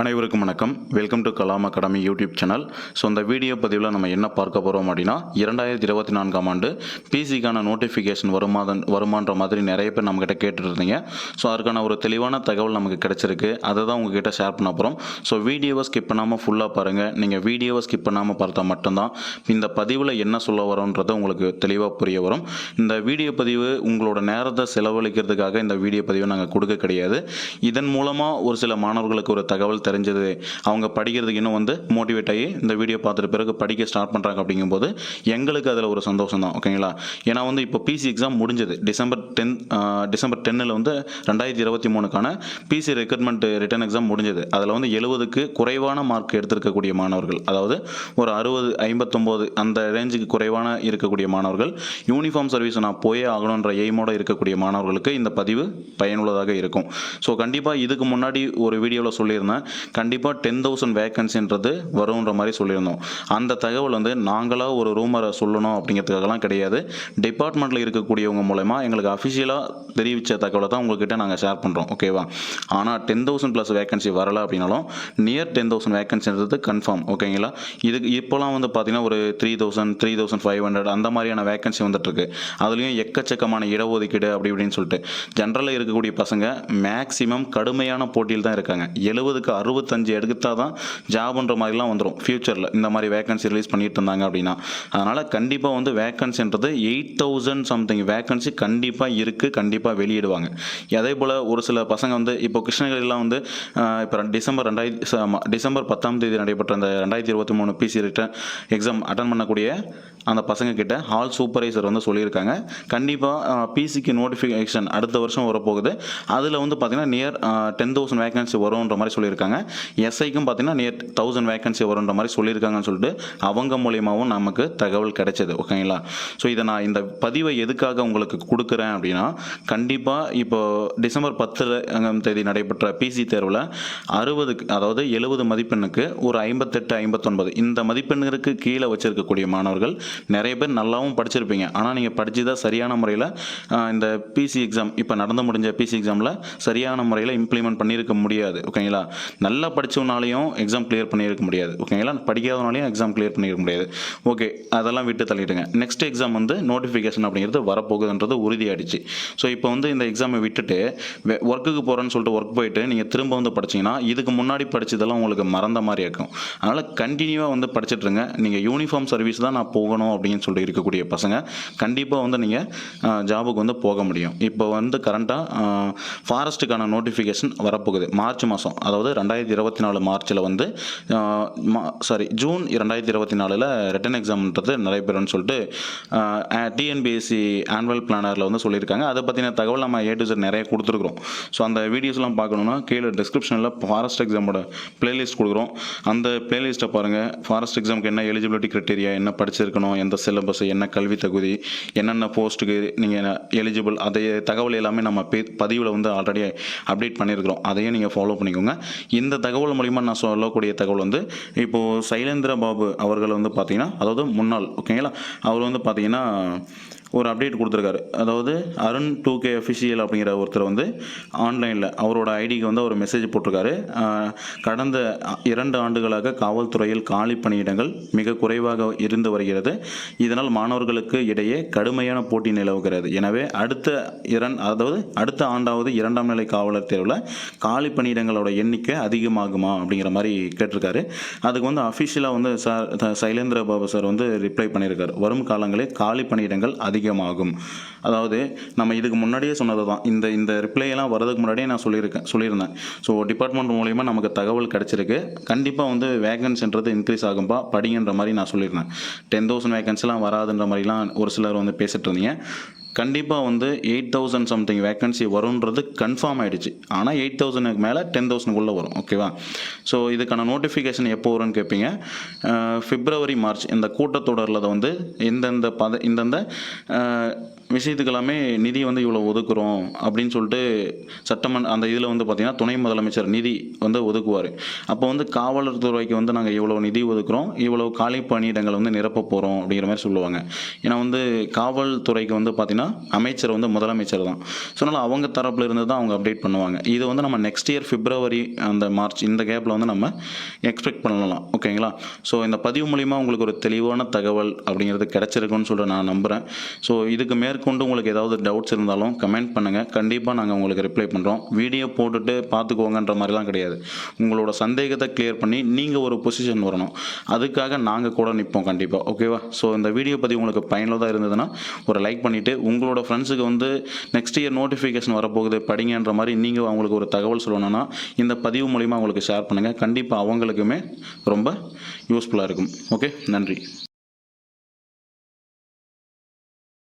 அனைவருக்கும் வணக்கம். Welcome to Kalam academy YouTube channel so இந்த வீடியோ பதிவில் நம்ம என்ன பார்க்க போகிறோம் அப்படின்னா இரண்டாயிரத்தி இருபத்தி நான்காம் ஆண்டு பிசிக்கான நோட்டிஃபிகேஷன் வருமாதன் வருமான்ற மாதிரி நிறைய பேர் நம்மக்கிட்ட கேட்டுருந்தீங்க. ஸோ அதுக்கான ஒரு தெளிவான தகவல் நமக்கு கிடைச்சிருக்கு. அதை தான் உங்ககிட்ட ஷேர் பண்ண போகிறோம் ஸோ வீடியோவை ஸ்கிப் பண்ணாமல் ஃபுல்லாக பாருங்கள் நீங்கள் வீடியோவை ஸ்கிப் பண்ணாமல் பார்த்தா மட்டும்தான் இந்த பதிவில் என்ன சொல்ல வரோன்றது உங்களுக்கு தெளிவாக புரிய வரும். இந்த வீடியோ பதிவு உங்களோட நேரத்தை செலவழிக்கிறதுக்காக இந்த வீடியோ பதிவை நாங்கள் கொடுக்க கிடையாது. இதன் மூலமாக ஒரு சில மாணவர்களுக்கு ஒரு தகவல் தெரிஞ்சது. அவங்க படிக்கிறதுக்கு இன்னும் வந்து மோட்டிவேட் ஆகி இந்த வீடியோ பார்த்துட்டு பிறகு படிக்க ஸ்டார்ட் பண்ணுறாங்க அப்படிங்கும்போது எங்களுக்கு அதில் ஒரு சந்தோஷம் தான் ஓகேங்களா ஏன்னா வந்து இப்போ பிசி எக்ஸாம் முடிஞ்சது. டிசம்பர் டென் டிசம்பர் டென்னில் வந்து ரெண்டாயிரத்தி இருபத்தி மூணுக்கான பிசி ரெக்ரூட்மெண்ட் ரிட்டன் எக்ஸாம் முடிஞ்சது. அதில் வந்து எழுபதுக்கு குறைவான மார்க் எடுத்திருக்கக்கூடிய மாணவர்கள் அதாவது ஒரு அறுபது ஐம்பத்தொம்போது அந்த ரேஞ்சுக்கு குறைவான இருக்கக்கூடிய மாணவர்கள் யூனிஃபார்ம் சர்வீஸ் நான் போயே ஆகணுன்ற எய்மோட இருக்கக்கூடிய மாணவர்களுக்கு இந்த பதிவு பயனுள்ளதாக இருக்கும். ஸோ கண்டிப்பாக இதுக்கு முன்னாடி ஒரு வீடியோவில் சொல்லியிருந்தேன். கண்டிப்பாக டென் தௌசண்ட் வேகன்சின்றது வரும்ன்ற மாதிரி சொல்லியிருந்தோம். அந்த தகவல் வந்து நாங்களாக ஒரு ரூமரை சொல்லணும் அப்படிங்கிறதுக்காகலாம் கிடையாது. டிபார்ட்மெண்ட்டில் இருக்கக்கூடியவங்க மூலயமா எங்களுக்கு அஃபிஷியலாக தெரிவித்த தகவலை தான் உங்ககிட்ட நாங்கள் ஷேர் பண்ணுறோம் ஓகேவா ஆனால் டென் தௌசண்ட் ப்ளஸ் வேகன்சி வரலை அப்படின்னாலும் நியர் டென் தௌசண்ட் வேகன்சின்றது கன்ஃபார்ம் ஓகேங்களா இதுக்கு இப்போலாம் வந்து பார்த்தீங்கன்னா ஒரு three thousand three thousand five hundred அந்த மாதிரியான வேகன்சி வந்துட்டுருக்கு. அதுலேயும் எக்கச்சக்கமான இடஒதுக்கீடு அப்படி இப்படின்னு சொல்லிட்டு. ஜென்ரலில் இருக்கக்கூடிய பசங்க மேக்ஸிமம் கடுமையான போட்டியில் தான் இருக்காங்க. எழுபதுக்கு அறுபத்தஞ்சு எடுத்தால் தான் ஜாப்ன்ற மாதிரிலாம் வந்துடும் ஃப்யூச்சரில் இந்த மாதிரி வேகன்சி ரிலீஸ் பண்ணிட்டு இருந்தாங்க அப்படின்னா. அதனால் கண்டிப்பாக வந்து வேகன்சின்றது எயிட் தௌசண்ட் சம்திங் வேகன்சி கண்டிப்பாக இருக்குது கண்டிப்பாக வெளியிடுவாங்க. அதே போல் ஒரு சில பசங்க வந்து இப்போ கிருஷ்ணகிரிலாம் வந்து இப்போ டிசம்பர் ரெண்டாயிரத்தி டிசம்பர் பத்தாம் தேதி நடைபெற்ற அந்த ரெண்டாயிரத்தி இருபத்தி மூணு பிசி ரிட்டன் எக்ஸாம் அட்டன் பண்ணக்கூடிய அந்த பசங்க கிட்ட ஹால் சூப்பர்வைசர் வந்து சொல்லியிருக்காங்க. கண்டிப்பாக பிசிக்கு நோட்டிஃபிகேஷன் அடுத்த வருஷம் வரப்போகுது. அதில் வந்து பார்த்தீங்கன்னா நியர் டென் தௌசண்ட் வேகன்சி வரும்ன்ற மாதிரி சொல்லியிருக்காங்க. எஸ்ஐக்கும் பார்த்தீங்கன்னா நியர் தௌசண்ட் வேகன்சி வரும்ன்ற மாதிரி சொல்லியிருக்காங்கன்னு சொல்லிட்டு அவங்க மூலியமாகவும் நமக்கு தகவல் கிடைச்சது ஓகேங்களா ஸோ இதை நான் இந்த பதிவை எதுக்காக உங்களுக்கு கொடுக்குறேன் அப்படின்னா கண்டிப்பாக இப்போ டிசம்பர் பத்தில் தேதி நடைபெற்ற பிசி தேர்வில் அறுபதுக்கு அதாவது எழுபது மதிப்பெண்ணுக்கு ஒரு ஐம்பத்தெட்டு ஐம்பத்தொன்பது இந்த மதிப்பெண்ணுக்கு கீழே வச்சிருக்கக்கூடிய மாணவர்கள் நிறைய பேர் நல்லாவும் படிச்சிருப்பீங்க. ஆனால் நீங்கள் படிச்சு தான் சரியான முறையில் இந்த பிசி எக்ஸாம் இப்போ நடந்து முடிஞ்ச பிசி எக்ஸாமில் சரியான முறையில் இம்ப்ளிமெண்ட் பண்ணியிருக்க முடியாது ஓகேங்களா நல்லா படித்தவனாலையும் எக்ஸாம் கிளியர் பண்ணியிருக்க முடியாது. ஓகேங்களா படிக்காதவனாலையும் எக்ஸாம் கிளியர் பண்ணியிருக்க முடியாது. ஓகே அதெல்லாம் விட்டு தள்ளிடுங்க. நெக்ஸ்ட் எக்ஸாம் வந்து நோட்டிஃபிகேஷன் அப்படிங்கிறது வரப்போகுதுன்றது உறுதியாகிடுச்சு ஸோ இப்போ வந்து இந்த எக்ஸாமை விட்டுட்டு ஒர்க்குக்கு போகிறேன்னு சொல்லிட்டு ஒர்க் போயிட்டு நீங்கள் திரும்ப வந்து படிச்சீங்கன்னா இதுக்கு முன்னாடி படித்ததெல்லாம் உங்களுக்கு மறந்த மாதிரி இருக்கும். அதனால் கண்டினியூவாக வந்து படிச்சுட்ருங்க. நீங்கள் யூனிஃபார்ம் சர்வீஸ் தான் நான் போகணும் அப்படின்னு சொல்லிட்டு இருக்கக்கூடிய பசங்க கண்டிப்பாக வந்து நீங்கள் ஜாபுக்கு வந்து போக முடியும். இப்போ வந்து கரண்ட்டாக ஃபாரஸ்ட்டுக்கான நோட்டிஃபிகேஷன் வரப்போகுது. மார்ச் மாதம் அதாவது ரெண்டாயிரத்தி இருபத்தி நாலு மார்ச்சில் வந்து சாரி ஜூன் இரண்டாயிரத்தி இருபத்தி நாலில் ரிட்டன் எக்ஸாம்ன்றது நடைபெறும்னு சொல்லிட்டு டிஎன்பிஎஸ்சி ஆனுவல் பிளானரில் வந்து சொல்லியிருக்காங்க. அதை பற்றின தகவல் நம்ம ஏ டு ஜெட் நிறைய கொடுத்துருக்குறோம். ஸோ அந்த வீடியோஸ்லாம் பார்க்கணுன்னா கீழே டிஸ்கிரிப்ஷனில் ஃபாரஸ்ட் எக்ஸாமோட பிளேலிஸ்ட் கொடுக்குறோம். அந்த பிளேலிஸ்ட்டை பாருங்கள் ஃபாரஸ்ட் எக்ஸாமுக்கு என்ன எலிஜிபிலிட்டி கிரைட்டீரியா என்ன படிச்சிருக்கணும் எந்த சிலபஸ் என்ன கல்வி தகுதி என்னென்ன போஸ்ட்டுக்கு நீங்கள் எலிஜிபிள் அதை தகவல் எல்லாமே நம்ம பதிவில் வந்து ஆல்ரெடி அப்டேட் பண்ணியிருக்கிறோம். அதையும் நீங்கள் ஃபாலோ பண்ணிக்கோங்க. இந்த தகவல் மூலிமா நான் சொல்லக்கூடிய தகவல் வந்து இப்போது சைலேந்திர பாபு அவர்கள் வந்து பார்த்தீங்கன்னா அதாவது முன்னாள் ஓகேங்களா அவர் வந்து பார்த்தீங்கன்னா ஒரு அப்டேட் கொடுத்துருக்காரு. அதாவது அருண் டூ கே அஃபிஷியல் அப்படிங்கிற ஒருத்தர் வந்து ஆன்லைனில் அவரோட ஐடிக்கு வந்து ஒரு மெசேஜ் போட்டிருக்காரு. கடந்த இரண்டு ஆண்டுகளாக காவல்துறையில் காலி பணியிடங்கள் மிக குறைவாக இருந்து வருகிறது. இதனால் மாணவர்களுக்கு இடையே கடுமையான போட்டி நிலவுகிறது. எனவே அடுத்த இரண் அதாவது அடுத்த ஆண்டாவது இரண்டாம் நிலை காவலர் தேர்வில் காலி பணியிடங்களோட எண்ணிக்கை அதிகமாகுமா அப்படிங்கிற மாதிரி கேட்டிருக்காரு. அதுக்கு வந்து அஃபிஷியலாக வந்து சார் சைலேந்திர பாபு சார் வந்து ரிப்ளை பண்ணியிருக்காரு. வரும் காலங்களில் காலி பணியிடங்கள் அதிகமாகும். அதாவது நம்ம இதுக்கு முன்னாடியே சொன்னது தான் இந்த இந்த ரிப்ளையெல்லாம் வரதுக்கு முன்னாடியே நான் சொல்லியிருக்கேன் சொல்லியிருந்தேன். ஸோ டிபார்ட்மெண்ட் மூலயமா நமக்கு தகவல் கிடச்சிருக்கு. கண்டிப்பாக வந்து வேகன்ஸ்ன்றது இன்க்ரீஸ் ஆகும்பா படிங்கன்ற மாதிரி நான் சொல்லியிருந்தேன். டென் தௌசண்ட் வேகன்ஸிலாம் வராதுன்ற மாதிரிலாம் ஒரு சிலர் வந்து பேசிட்டு இருந்தீங்க. கண்டிப்பாக வந்து எயிட் தௌசண்ட் சம்திங் வேக்கன்சி வரும்ன்றது கன்ஃபார்ம் ஆகிடுச்சு ஆனால் எயிட் தௌசண்ட்க்கு மேலே டென் தௌசண்ட்குள்ளே வரும் ஓகேவா ஸோ இதுக்கான நோட்டிஃபிகேஷன் எப்போ வரும்னு கேட்பீங்க ஃபிப்ரவரி மார்ச் இந்த கூட்டத்தொடரில் வந்து இந்தந்த பத இந்தந்த 诶 விஷயத்துக்கெல்லாமே நிதி வந்து இவ்வளோ ஒதுக்குறோம் அப்படின்னு சொல்லிட்டு சட்டமன்ற அந்த இதில் வந்து பார்த்திங்கன்னா துணை முதலமைச்சர் நிதி வந்து ஒதுக்குவார். அப்போ வந்து காவலர் துறைக்கு வந்து நாங்கள் இவ்வளோ நிதி ஒதுக்குறோம் இவ்வளோ காலி பணியிடங்களை வந்து நிரப்ப போகிறோம் அப்படிங்கிற மாதிரி சொல்லுவாங்க. ஏன்னா வந்து காவல்துறைக்கு வந்து பார்த்திங்கன்னா அமைச்சர் வந்து முதலமைச்சர் தான். ஸோ அதனால் அவங்க தரப்பில் இருந்து தான் அவங்க அப்டேட் பண்ணுவாங்க. இது வந்து நம்ம நெக்ஸ்ட் இயர் பிப்ரவரி அந்த மார்ச் இந்த கேப்பில் வந்து நம்ம எக்ஸ்பெக்ட் பண்ணலாம். ஓகேங்களா? ஸோ இந்த பதிவு மூலிமா உங்களுக்கு ஒரு தெளிவான தகவல் அப்படிங்கிறது கிடச்சிருக்குன்னு சொல்லிட்டு நான் நம்புகிறேன் ஸோ இதுக்கு மேற்கொண்டு உங்களுக்கு ஏதாவது டவுட்ஸ் இருந்தாலும் கமெண்ட் பண்ணுங்கள் கண்டிப்பாக நாங்கள் உங்களுக்கு ரிப்ளை பண்ணுறோம் வீடியோ போட்டுட்டு பார்த்துக்கோங்கன்ற மாதிரிலாம் கிடையாது. உங்களோட சந்தேகத்தை கிளியர் பண்ணி நீங்கள் ஒரு பொசிஷன் வரணும். அதுக்காக நாங்கள் கூட நிற்போம் கண்டிப்பாக ஓகேவா ஸோ இந்த வீடியோ பற்றி உங்களுக்கு பயனுள்ளதாக இருந்ததுன்னா ஒரு லைக் பண்ணிவிட்டு உங்களோட ஃப்ரெண்ட்ஸுக்கு வந்து நெக்ஸ்ட் இயர் நோட்டிஃபிகேஷன் வரப்போகுது படிங்கன்ற மாதிரி நீங்கள் அவங்களுக்கு ஒரு தகவல் சொல்லணும்னா இந்த பதிவு மூலிமா அவங்களுக்கு ஷேர் பண்ணுங்கள் கண்டிப்பாக அவங்களுக்குமே ரொம்ப யூஸ்ஃபுல்லாக இருக்கும். ஓகே நன்றி.